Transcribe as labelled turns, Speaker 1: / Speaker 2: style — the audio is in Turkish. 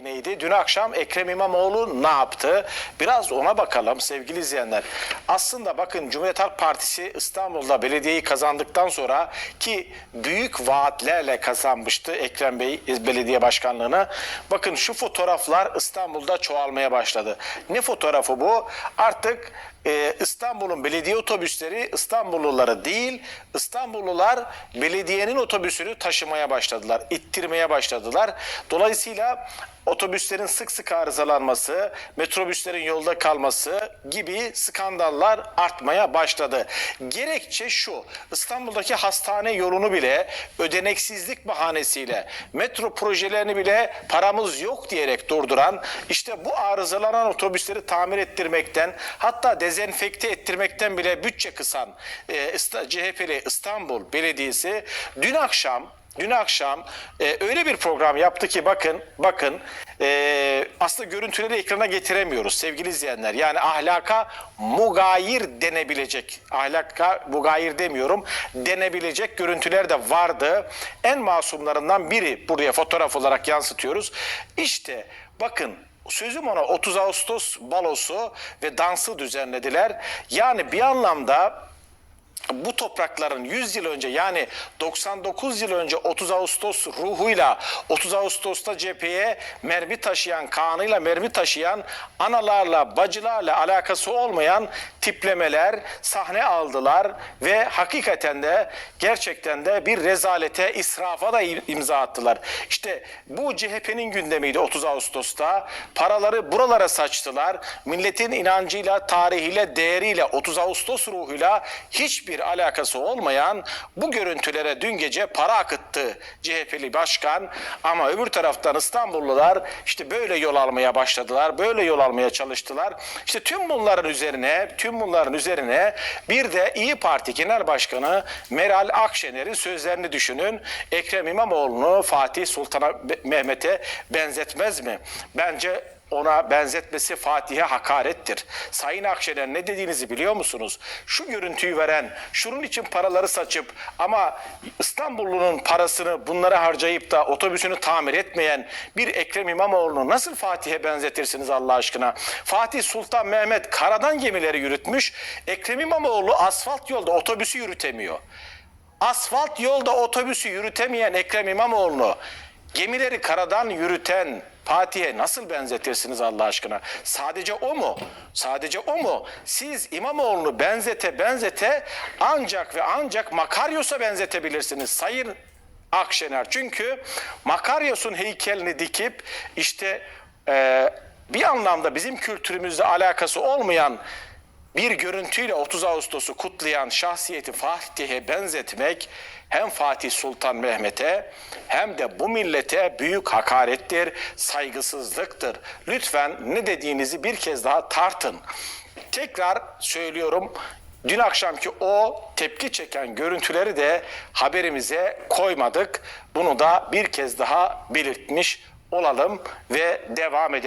Speaker 1: neydi? Dün akşam Ekrem İmamoğlu ne yaptı? Biraz ona bakalım sevgili izleyenler. Aslında bakın Cumhuriyet Halk Partisi İstanbul'da belediyeyi kazandıktan sonra ki büyük vaatlerle kazanmıştı Ekrem Bey belediye başkanlığını. Bakın şu fotoğraflar İstanbul'da çoğalmaya başladı. Ne fotoğrafı bu? Artık e, İstanbul'un belediye otobüsleri İstanbulluları değil, İstanbullular belediyenin otobüsünü taşımaya başladılar, ittirmeye başladılar. Dolayısıyla otobüslerin sık sık arızalanması, metrobüslerin yolda kalması gibi skandallar artmaya başladı. Gerekçe şu, İstanbul'daki hastane yolunu bile ödeneksizlik bahanesiyle, metro projelerini bile paramız yok diyerek durduran, işte bu arızalanan otobüsleri tamir ettirmekten, hatta dezenfekte ettirmekten bile bütçe kısan e, CHP'li İstanbul Belediyesi dün akşam Dün akşam e, öyle bir program yaptı ki bakın bakın e, aslında görüntüleri ekrana getiremiyoruz sevgili izleyenler. Yani ahlaka mugayir denebilecek ahlaka mugayir demiyorum denebilecek görüntüler de vardı. En masumlarından biri buraya fotoğraf olarak yansıtıyoruz. İşte bakın Sözüm ona 30 Ağustos balosu ve dansı düzenlediler. Yani bir anlamda bu toprakların 100 yıl önce yani 99 yıl önce 30 Ağustos ruhuyla 30 Ağustos'ta cepheye mermi taşıyan, kanıyla mermi taşıyan analarla, bacılarla alakası olmayan tiplemeler sahne aldılar ve hakikaten de gerçekten de bir rezalete, israfa da imza attılar. İşte bu CHP'nin gündemiydi 30 Ağustos'ta. Paraları buralara saçtılar. Milletin inancıyla, tarihiyle, değeriyle, 30 Ağustos ruhuyla hiçbir alakası olmayan bu görüntülere dün gece para akıttı CHP'li başkan. Ama öbür taraftan İstanbullular işte böyle yol almaya başladılar. Böyle yol almaya çalıştılar. İşte tüm bunların üzerine, tüm bunların üzerine bir de İyi Parti Genel Başkanı Meral Akşener'in sözlerini düşünün. Ekrem İmamoğlu'nu Fatih Sultan Mehmet'e benzetmez mi? Bence ona benzetmesi Fatih'e hakarettir. Sayın Akşener ne dediğinizi biliyor musunuz? Şu görüntüyü veren, şunun için paraları saçıp ama İstanbullunun parasını bunlara harcayıp da otobüsünü tamir etmeyen bir Ekrem İmamoğlu'nu nasıl Fatih'e benzetirsiniz Allah aşkına? Fatih Sultan Mehmet karadan gemileri yürütmüş. Ekrem İmamoğlu asfalt yolda otobüsü yürütemiyor. Asfalt yolda otobüsü yürütemeyen Ekrem İmamoğlu'nu gemileri karadan yürüten Fatih'e nasıl benzetirsiniz Allah aşkına? Sadece o mu? Sadece o mu? Siz İmamoğlu'nu benzete benzete ancak ve ancak Makaryos'a benzetebilirsiniz Sayın Akşener. Çünkü Makaryos'un heykelini dikip işte e, bir anlamda bizim kültürümüzle alakası olmayan bir görüntüyle 30 Ağustos'u kutlayan şahsiyeti Fatih'e benzetmek hem Fatih Sultan Mehmet'e hem de bu millete büyük hakarettir, saygısızlıktır. Lütfen ne dediğinizi bir kez daha tartın. Tekrar söylüyorum. Dün akşamki o tepki çeken görüntüleri de haberimize koymadık. Bunu da bir kez daha belirtmiş olalım ve devam edelim.